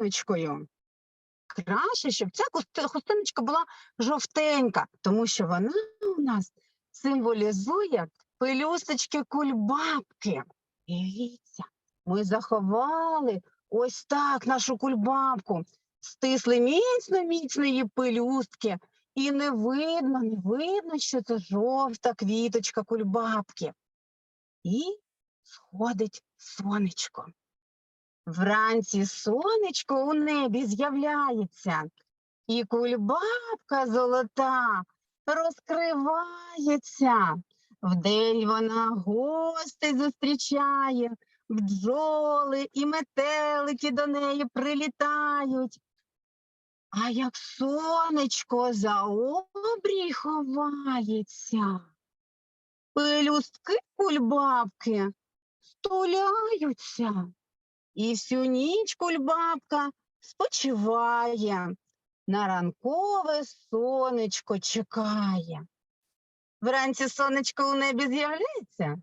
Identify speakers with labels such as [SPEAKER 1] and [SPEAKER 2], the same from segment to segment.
[SPEAKER 1] хустиночкою. Краще, щоб ця хустиночка була жовтенька, тому що вона у нас символізує пелюсточки кульбабки. Дивіться, ми заховали ось так нашу кульбабку, стисли міцно, міцно її пелюстки, і не видно, не видно, що це жовта квіточка кульбабки. І сходить сонечко. Вранці сонечко у небі з'являється, і кульбабка золота розкривається. Вдень вона гостей зустрічає, бджоли і метелики до неї прилітають. А як сонечко за обрій ховається, пелюстки кульбабки стуляються. І всю ніч кульбабка спочиває, на ранкове сонечко чекає. Вранці сонечко у небі з'являється,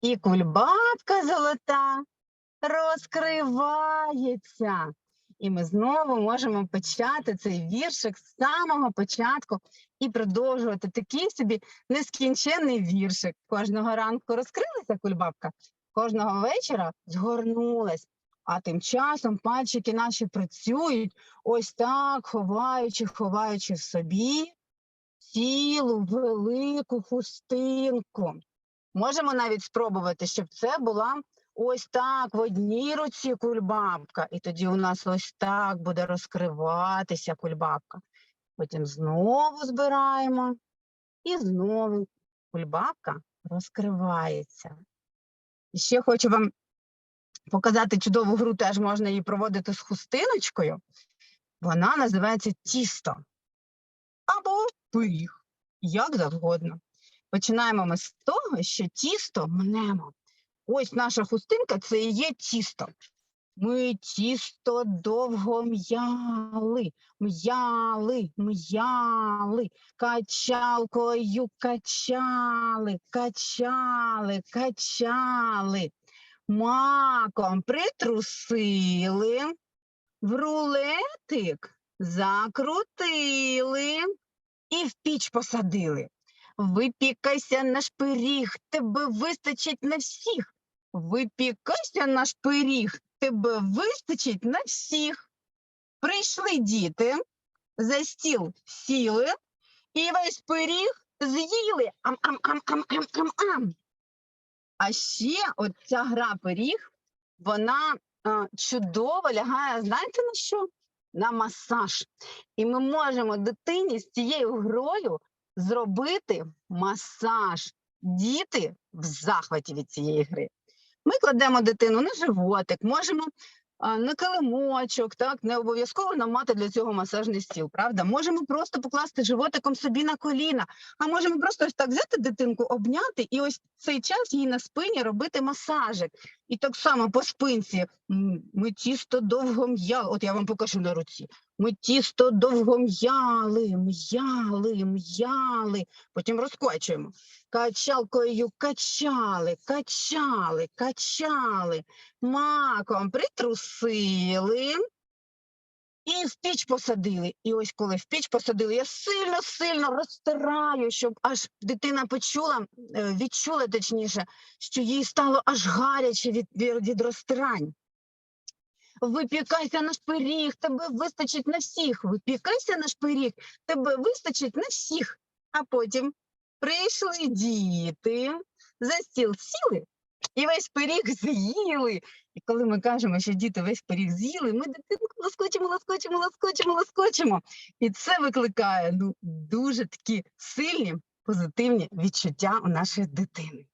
[SPEAKER 1] і кульбабка золота розкривається. І ми знову можемо почати цей віршик з самого початку і продовжувати такий собі нескінченний віршик. Кожного ранку розкрилася кульбабка, кожного вечора згорнулась. А тим часом пальчики наші працюють ось так, ховаючи, ховаючи в собі цілу велику хустинку. Можемо навіть спробувати, щоб це була ось так в одній руці кульбабка, і тоді у нас ось так буде розкриватися кульбабка. Потім знову збираємо, і знову кульбабка розкривається. І ще хочу вам показати чудову гру, теж можна її проводити з хустиночкою. Вона називається тісто або пиріг, як завгодно. Починаємо ми з того, що тісто мнемо. Ось наша хустинка це і є тісто. Ми тісто довго м'яли, м'яли, м'яли, качалкою качали, качали, качали, маком притрусили, в рулетик закрутили і в піч посадили. Випікайся наш пиріг, тебе вистачить на всіх. Випікайся наш пиріг, тебе вистачить на всіх. Прийшли діти, за стіл сіли, і весь пиріг з'їли. Ам-ам-ам-ам-ам-ам-ам. А ще от ця гра пиріг, вона а, чудово лягає, знаєте на що? На масаж. І ми можемо дитині з цією грою зробити масаж. Діти в захваті від цієї гри. Ми кладемо дитину на животик, можемо на килимочок, так не обов'язково нам мати для цього масажний стіл, правда? Можемо просто покласти животиком собі на коліна, а можемо просто ось так взяти дитинку, обняти і ось цей час їй на спині робити масажик. І так само по спинці ми тісто довго м'яли. От я вам покажу на руці. Ми тісто довго м'яли, м'яли, м'яли. Потім розкочуємо. Качалкою качали, качали, качали, маком притрусили і в піч посадили. І ось коли в піч посадили, я сильно-сильно розтираю, щоб аж дитина почула, е, відчула точніше, що їй стало аж гаряче від, від, розтирань. Випікайся наш пиріг, тебе вистачить на всіх. Випікайся наш пиріг, тебе вистачить на всіх. А потім прийшли діти, за стіл сіли і весь пиріг з'їли. І коли ми кажемо, що діти весь пиріг з'їли, ми дитинку лоскочимо, лоскочимо, лоскочимо, лоскочимо. І це викликає ну, дуже такі сильні позитивні відчуття у нашої дитини.